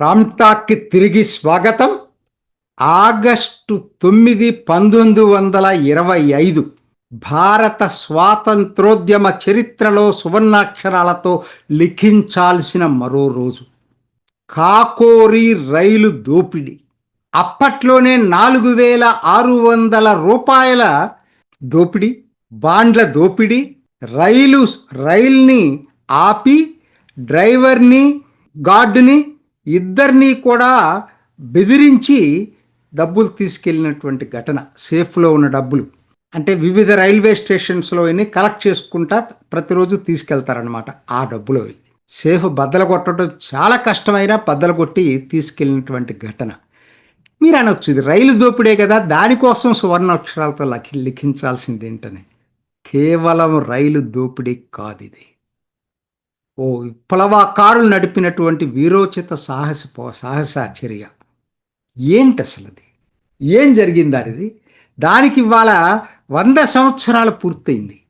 రామ్టాక్కి తిరిగి స్వాగతం. ఆగస్టు తొమ్మిది పంతొమ్మిది వందల ఇరవై ఐదు. భారత స్వాతంత్రోద్యమ చరిత్రలో సువర్ణాక్షరాలతో లిఖించాల్సిన మరో రోజు. కాకోరి రైలు దోపిడీ. అప్పట్లోనే నాలుగు వేల ఆరు వందల రూపాయల దోపిడీ బాండ్ల దోపిడీ రైలు రైల్ని ఆపి డ్రైవర్ని గార్డుని ఇద్దరినీ కూడా బెదిరించి డబ్బులు తీసుకెళ్ళినటువంటి ఘటన సేఫ్లో ఉన్న డబ్బులు. అంటే వివిధ రైల్వే స్టేషన్స్లో కలెక్ట్ చేసుకుంటా ప్రతిరోజు తీసుకెళ్తారనమాట ఆ డబ్బులు సేఫ్ బద్దలు కొట్టడం చాలా కష్టమైనా బద్దలు కొట్టి తీసుకెళ్ళినటువంటి ఘటన. మీరు అనొచ్చు ఇది రైలు దోపిడే కదా దానికోసం సువర్ణాక్షరాలతో లఖి లిఖించాల్సింది ఏంటని కేవలం రైలు దోపిడీ కాదు ఇది. ఓ విప్లవకారులు నడిపినటువంటి వీరోచిత సాహస సాహసాచర్య ఏంటి అసలు అది ఏం జరిగింది అది దానికి ఇవాళ వంద సంవత్సరాలు పూర్తయింది.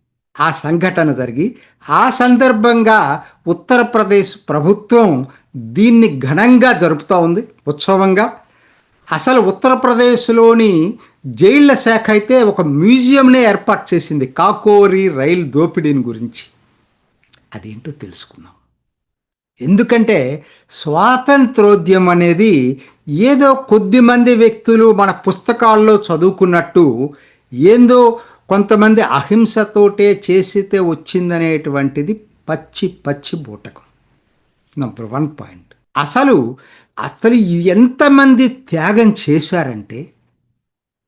ఆ సంఘటన జరిగి ఆ సందర్భంగా ఉత్తరప్రదేశ్ ప్రభుత్వం దీన్ని ఘనంగా జరుపుతూ ఉంది ఉత్సవంగా. అసలు ఉత్తరప్రదేశ్లోని జైళ్ళ శాఖ అయితే ఒక మ్యూజియంనే ఏర్పాటు చేసింది కాకోరి రైలు దోపిడీని గురించి. అదేంటో తెలుసుకుందాం. ఎందుకంటే స్వాతంత్రోద్యమం అనేది ఏదో కొద్దిమంది వ్యక్తులు మన పుస్తకాల్లో చదువుకున్నట్టు ఏందో కొంతమంది అహింసతోటే చేసితే వచ్చిందనేటువంటిది పచ్చి పచ్చి బూటకం. Number one point. అసలు అసలు ఎంతమంది త్యాగం చేశారంటే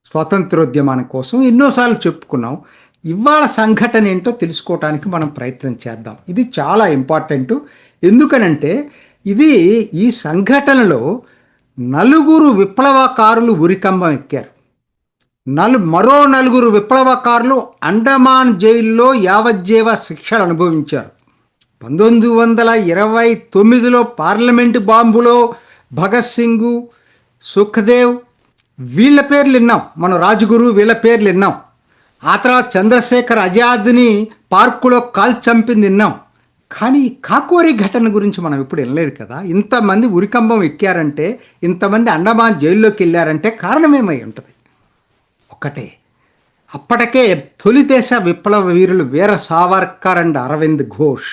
స్వాతంత్రోద్యమానం కోసం ఎన్నోసార్లు చెప్పుకున్నాం. ఇవాళ సంఘటన ఏంటో తెలుసుకోవడానికి మనం ప్రయత్నం చేద్దాం. ఇది చాలా ఇంపార్టెంట్. ఎందుకనంటే ఇది ఈ సంఘటనలో నలుగురు విప్లవకారులు ఉరికంబం ఎక్కారు. నలు మరో నలుగురు విప్లవకారులు అండమాన్ జైల్లో యావజ్జీవ శిక్షలు అనుభవించారు. పంతొమ్మిది వందల ఇరవై తొమ్మిదిలో పార్లమెంటు బాంబులో భగత్ సింగు సుఖదేవ్ వీళ్ళ పేర్లు విన్నాం. మన రాజుగురు వీళ్ళ పేర్లు విన్నాం. ఆ తర్వాత చంద్రశేఖర్ ఆజాద్ని పార్కులో కాల్ చంపింది విన్నాం కానీ ఈ కాకోరి ఘటన గురించి మనం ఇప్పుడు వినలేదు కదా. ఇంతమంది ఉరికంబం ఎక్కారంటే ఇంతమంది అండమాన్ జైల్లోకి వెళ్ళారంటే కారణమేమై ఉంటుంది? ఒకటే అప్పటికే తొలి దేశ విప్లవ వీరులు వీర సావర్కర్ అండ్ అరవింద్ ఘోష్.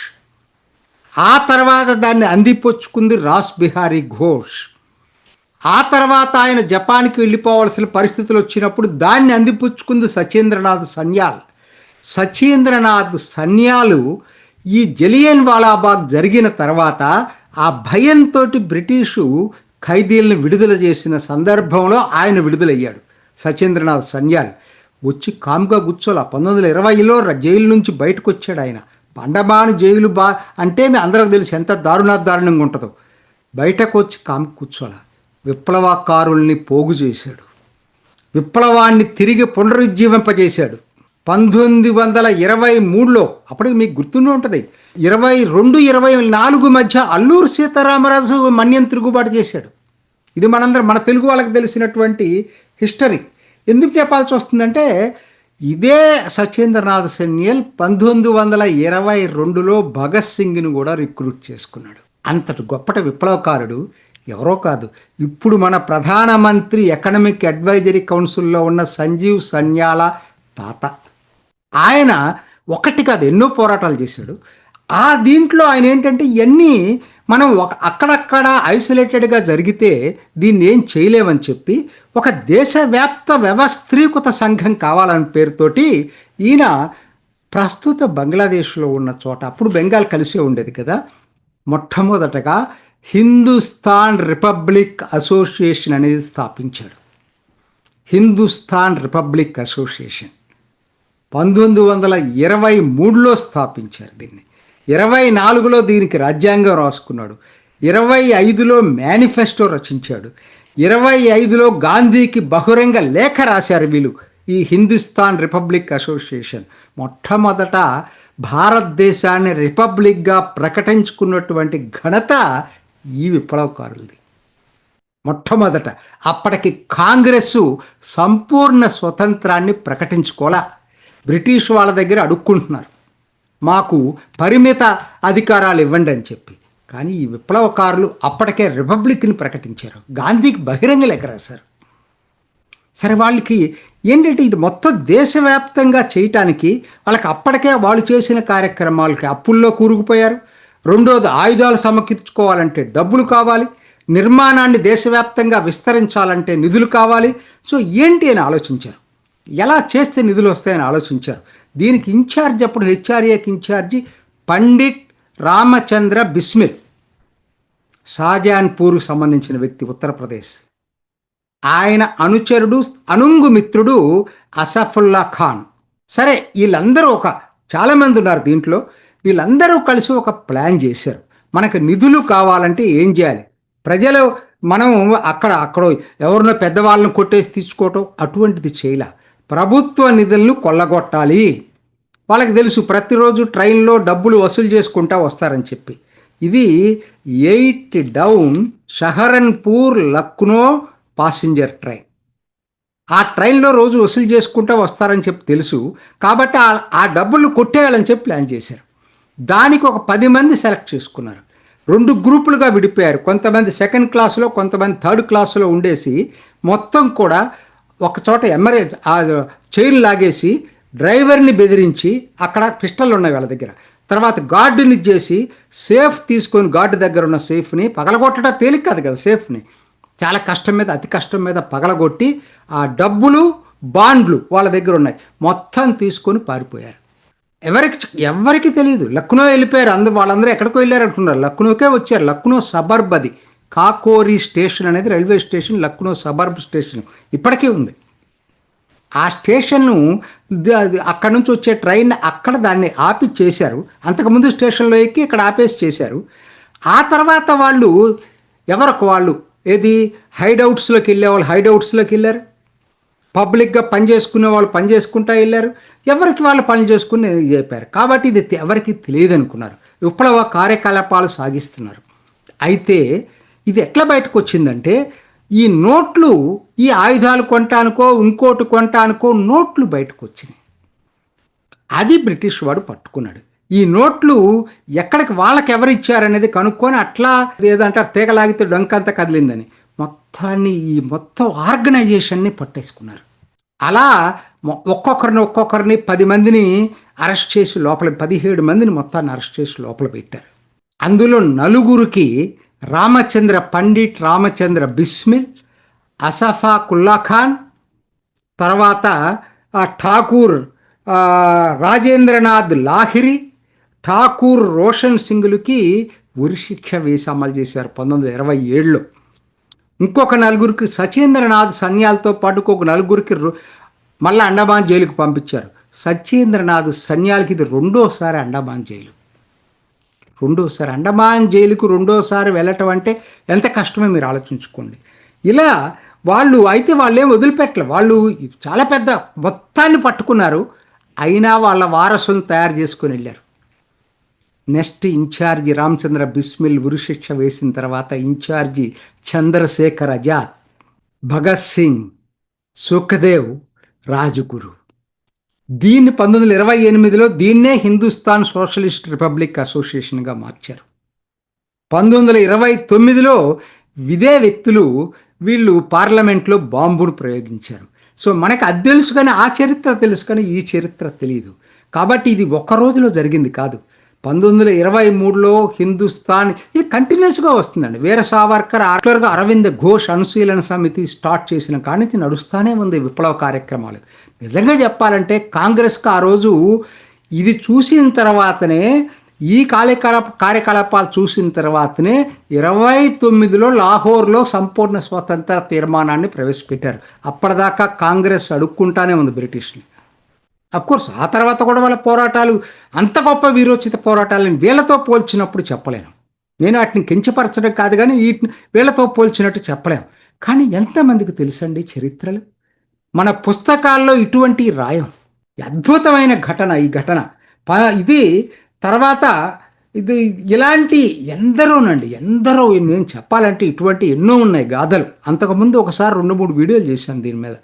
ఆ తర్వాత దాన్ని అందిపుచ్చుకుంది రాస్ బిహారీ ఘోష్. ఆ తర్వాత ఆయన జపాన్కి వెళ్ళిపోవాల్సిన పరిస్థితులు వచ్చినప్పుడు దాన్ని అందిపుచ్చుకుంది సచేంద్రనాథ్ సన్యాల్. సచేంద్రనాథ్ సన్యాలు ఈ జలియన్ వాలాబాగ్ జరిగిన తర్వాత ఆ భయంతో బ్రిటిషు ఖైదీలను విడుదల చేసిన సందర్భంలో ఆయన విడుదలయ్యాడు సచేంద్రనాథ్ సన్యాల్. వచ్చి కామ్గా కూర్చోలే. పంతొమ్మిది వందల ఇరవైలో జైలు నుంచి బయటకు వచ్చాడు ఆయన. పండమాను జైలు బా అంటే మీ అందరికి తెలిసి ఎంత దారుణ దారుణంగా ఉంటుందో. బయటకు వచ్చి కామ్ కూర్చోలే. విప్లవకారుల్ని పోగు చేశాడు. విప్లవాన్ని తిరిగి పునరుజ్జీవింపజేశాడు. పంతొమ్మిది వందల ఇరవై మూడులో అప్పటికి మీకు గుర్తుండి ఉంటుంది ఇరవై రెండు ఇరవై నాలుగు మధ్య అల్లూరు సీతారామరాజు మన్యం తిరుగుబాటు చేశాడు. ఇది మనందరం మన తెలుగు వాళ్ళకి తెలిసినటువంటి హిస్టరీ. ఎందుకు చెప్పాల్సి వస్తుందంటే ఇదే సత్యేంద్రనాథ్ సెన్యల్ పంతొమ్మిది వందల ఇరవై రెండులో భగత్ సింగ్ని కూడా రిక్రూట్ చేసుకున్నాడు. అంతటి గొప్పట విప్లవకారుడు ఎవరో కాదు. ఇప్పుడు మన ప్రధానమంత్రి ఎకనమిక్ అడ్వైజరీ కౌన్సిల్లో ఉన్న సంజీవ్ సన్యాల తాత. ఆయన ఒకటి కాదు ఎన్నో పోరాటాలు చేశాడు. ఆ దీంట్లో ఆయన ఏంటంటే ఇవన్నీ మనం ఒక అక్కడక్కడ ఐసోలేటెడ్గా జరిగితే దీన్ని ఏం చేయలేమని చెప్పి ఒక దేశవ్యాప్త వ్యవస్థీకృత సంఘం కావాలని పేరుతోటి ఈయన ప్రస్తుత బంగ్లాదేశ్లో ఉన్న చోట అప్పుడు బెంగాల్ కలిసే ఉండేది కదా మొట్టమొదటగా హిందుస్థాన్ రిపబ్లిక్ అసోసియేషన్ అనేది స్థాపించాడు. హిందుస్థాన్ రిపబ్లిక్ అసోసియేషన్ పంతొమ్మిది వందల ఇరవై మూడులో స్థాపించారు దీన్ని. ఇరవై నాలుగులో దీనికి రాజ్యాంగం రాసుకున్నాడు. ఇరవై ఐదులో మేనిఫెస్టో రచించాడు. ఇరవై ఐదులో గాంధీకి బహిరంగ లేఖ రాశారు వీళ్ళు. ఈ హిందుస్థాన్ రిపబ్లిక్ అసోసియేషన్ మొట్టమొదట భారతదేశాన్ని రిపబ్లిక్గా ప్రకటించుకున్నటువంటి ఘనత ఈ విప్లవకారులది మొట్టమొదట అప్పటికి కాంగ్రెస్ సంపూర్ణ స్వతంత్రాన్ని ప్రకటించుకోలే. బ్రిటిష్ వాళ్ళ దగ్గర అడుక్కుంటున్నారు. మాకు పరిమిత అధికారాలు ఇవ్వండి అని చెప్పి. కానీ ఈ విప్లవకారులు అప్పటికే రిపబ్లిక్ని ప్రకటించారు. గాంధీకి బహిరంగ లేఖ రాశారు. సరే వాళ్ళకి ఏంటంటే ఇది మొత్తం దేశవ్యాప్తంగా చేయటానికి వాళ్ళకి అప్పటికే వాళ్ళు చేసిన కార్యక్రమాలకి అప్పుల్లో కూరుకుపోయారు. రెండోది ఆయుధాలు సమకూర్చుకోవాలంటే డబ్బులు కావాలి నిర్మాణాన్ని దేశవ్యాప్తంగా విస్తరించాలంటే నిధులు కావాలి. సో ఏంటి అని ఆలోచించారు? ఎలా చేస్తే నిధులు వస్తాయని ఆలోచించారు? దీనికి ఇన్ఛార్జ్ అప్పుడు హెచ్ఆర్ఏకి ఇన్ఛార్జి పండిట్ రామచంద్ర బిస్మిల్. షాజాన్పూర్కు సంబంధించిన వ్యక్తి ఉత్తరప్రదేశ్. ఆయన అనుచరుడు అనుంగు మిత్రుడు అసఫుల్లా ఖాన్. సరే వీళ్ళందరూ ఒక చాలామంది ఉన్నారు దీంట్లో. వీళ్ళందరూ కలిసి ఒక ప్లాన్ చేశారు. మనకు నిధులు కావాలంటే ఏం చేయాలి? ప్రజలు మనం అక్కడ అక్కడ ఎవరినో పెద్దవాళ్ళని కొట్టేసి తీసుకోవటం అటువంటిది చేయలే. ప్రభుత్వ నిధులను కొల్లగొట్టాలి. వాళ్ళకి తెలుసు ప్రతిరోజు ట్రైన్లో డబ్బులు వసూలు చేసుకుంటా వస్తారని చెప్పి. ఇది eight down Saharanpur Lucknow passenger train. ఆ ట్రైన్లో రోజు వసూలు చేసుకుంటూ వస్తారని చెప్పి తెలుసు. కాబట్టి ఆ- ఆ డబ్బులు కొట్టేయాలని చెప్పి ప్లాన్ చేశారు. దానికి ఒక పది మంది సెలెక్ట్ చేసుకున్నారు. రెండు గ్రూపులుగా విడిపోయారు. కొంతమంది సెకండ్ క్లాసులో కొంతమంది థర్డ్ క్లాసులో ఉండేసి మొత్తం కూడా ఒక చోట ఎమరేజ్ ఆ చైన్ లాగేసి డ్రైవర్ని బెదిరించి అక్కడ పిస్టల్ ఉన్నాయి వాళ్ళ దగ్గర. తర్వాత గార్డుని చేసి సేఫ్ తీసుకొని గార్డు దగ్గర ఉన్న సేఫ్ని పగలగొట్టడం తేలిక కాదు కదా సేఫ్ని. చాలా కష్టం మీద అతి కష్టం మీద పగలగొట్టి ఆ డబ్బులు బాండ్లు వాళ్ళ దగ్గర ఉన్నాయి. మొత్తం తీసుకొని పారిపోయారు. ఎవరికి ఎవరికి తెలియదు లక్నో వెళ్ళిపోయారు. అందు వాళ్ళందరూ ఎక్కడికో వెళ్ళారు అనుకున్నారు లక్నోకే వచ్చారు. లక్నో సబర్బ్ అది. కాకోరి స్టేషన్ అనేది railway station Lucknow suburb station. ఇప్పటికీ ఉంది. ఆ స్టేషన్ను అక్కడి అక్కడ నుంచి వచ్చే ట్రైన్ అక్కడ దాన్ని ఆపి చేశారు. అంతకుముందు స్టేషన్లో ఎక్కి ఇక్కడ ఆపేసి చేశారు. ఆ తర్వాత వాళ్ళు ఎవరికి వాళ్ళు? ఏది? హైడౌట్స్లోకి వెళ్ళే వాళ్ళు. హైడౌట్స్లోకి వెళ్ళారు. పబ్లిక్గా పని చేసుకునే వాళ్ళు పని చేసుకుంటా వెళ్ళారు. ఎవరికి వాళ్ళు పని చేసుకుని చెప్పారు కాబట్టి ఇది ఎవరికి తెలియదు అనుకున్నారు. విప్లవ కార్యకలాపాలు సాగిస్తున్నారు. అయితే ఇది ఎట్లా బయటకు వచ్చిందంటే ఈ నోట్లు ఈ ఆయుధాలు కొంటానికో ఇంకోటి కొంటానికో నోట్లు బయటకు వచ్చినాయి. అది బ్రిటిష్ వాడు పట్టుకున్నాడు. ఈ నోట్లు ఎక్కడికి వాళ్ళకి ఎవరు ఇచ్చారనేది కనుక్కొని అట్లా ఏదంటారు తీగలాగితే డొంకంతా కదిలిందని. మొత్తాన్ని ఈ మొత్తం ఆర్గనైజేషన్ని పట్టేసుకున్నారు. అలా ఒక్కొక్కరిని ఒక్కొక్కరిని పది మందిని అరెస్ట్ చేసి లోపల పదిహేడు మందిని మొత్తాన్ని అరెస్ట్ చేసి లోపల పెట్టారు. అందులో నలుగురికి రామచంద్ర పండిట్ రామచంద్ర బిస్మిల్ అసఫా కుల్లా ఖాన్ తర్వాత ఠాకూర్ రాజేంద్రనాథ్ లాహిరి ఠాకూర్ రోషన్ సింగ్లకి ఉరిశిక్ష వేసి అమలు చేశారు పంతొమ్మిది వందల ఇరవై ఏడులో. ఇంకొక నలుగురికి సచేంద్రనాథ్ సన్యాలతో పాటు ఇంకొక నలుగురికి మళ్ళీ అండమాన్ జైలుకి పంపించారు. సత్యేంద్రనాథ్ సన్యాలకి ఇది రెండోసారి అండమాన్ జైలు. రెండోసారి అండమాన్ జైలుకు రెండోసారి వెళ్ళటం అంటే ఎంత కష్టమో మీరు ఆలోచించుకోండి. ఇలా వాళ్ళు అయితే వాళ్ళేం వదిలిపెట్టలేదు వదిలిపెట్టలే. వాళ్ళు చాలా పెద్ద మొత్తాన్ని పట్టుకున్నారు. అయినా వాళ్ళ వారసులను తయారు చేసుకొని వెళ్ళారు. నెక్స్ట్ ఇన్ఛార్జి రామచంద్ర బిస్మిల్ ఉరిశిక్ష వేసిన తర్వాత ఇన్ఛార్జి చంద్రశేఖర్ ఆజాద్ భగత్ సింగ్ సుఖదేవ్ రాజగురు. దీన్ని పంతొమ్మిది వందల ఇరవై ఎనిమిదిలో దీన్నే హిందుస్థాన్ సోషలిస్ట్ రిపబ్లిక్ అసోసియేషన్గా మార్చారు. పంతొమ్మిది వందల ఇరవై తొమ్మిదిలో ఇదే వ్యక్తులు వీళ్ళు పార్లమెంట్లో బాంబును ప్రయోగించారు. సో మనకు అది తెలుసు కానీ ఆ చరిత్ర తెలుసు కానీ ఈ చరిత్ర తెలియదు కాబట్టి ఇది ఒక్క రోజులో జరిగింది కాదు. పంతొమ్మిది వందల ఇరవై మూడులో హిందుస్థాన్ ఇది కంటిన్యూస్గా వస్తుందండి. వీర సావర్కర్ ఆర్ట్లర్గా అరవింద్ ఘోష్ అనుశీలన సమితి స్టార్ట్ చేసిన కాడి నుంచి నడుస్తూనే ఉంది విప్లవ కార్యక్రమాలు. నిజంగా చెప్పాలంటే కాంగ్రెస్కి ఆ రోజు ఇది చూసిన తర్వాతనే ఈ కార్యకలాప కార్యకలాపాలు చూసిన తర్వాతనే ఇరవై తొమ్మిదిలో లాహోర్లో సంపూర్ణ స్వతంత్ర తీర్మానాన్ని ప్రవేశపెట్టారు. అప్పటిదాకా కాంగ్రెస్ అడుక్కుంటానే ఉంది బ్రిటిష్ని. కోర్స్ ఆ తర్వాత కూడా వాళ్ళ పోరాటాలు అంత గొప్ప వీరోచిత పోరాటాలను వీళ్ళతో పోల్చినప్పుడు చెప్పలేను. నేను వాటిని కించపరచడం కాదు కానీ వీటిని వీళ్ళతో పోల్చినట్టు చెప్పలేము కానీ ఎంతమందికి తెలుసండి చరిత్రలు? మన పుస్తకాల్లో ఇటువంటి రాయం అద్భుతమైన ఘటన ఈ ఘటన ప- ఇది తర్వాత ఇది ఇలాంటి ఎందరోనండి ఎందరో నేను చెప్పాలంటే ఇటువంటి ఎన్నో ఉన్నాయి గాథలు. అంతకుముందు ఒకసారి రెండు మూడు వీడియోలు చేశాను దీని మీద.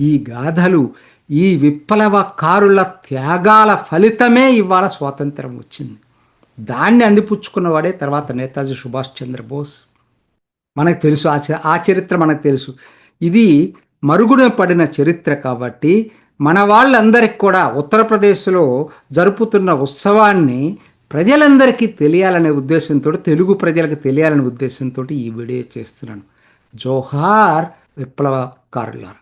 ఈ గాథలు ఈ విప్లవకారుల త్యాగాల ఫలితమే ఇవాళ స్వాతంత్రం వచ్చింది. దాన్ని అందిపుచ్చుకున్నవాడే తర్వాత నేతాజీ సుభాష్ చంద్రబోస్. మనకు తెలుసు ఆ చ- ఆ చరిత్ర మనకు తెలుసు. ఇది మరుగున పడిన చరిత్ర కాబట్టి మన వాళ్ళందరికి కూడా ఉత్తరప్రదేశ్లో జరుపుతున్న ఉత్సవాన్ని ప్రజలందరికీ తెలియాలనే ఉద్దేశంతో తెలుగు ప్రజలకు తెలియాలనే ఉద్దేశంతో ఈ వీడియో చేస్తున్నాను. జోహార్ విప్లవకారులారు.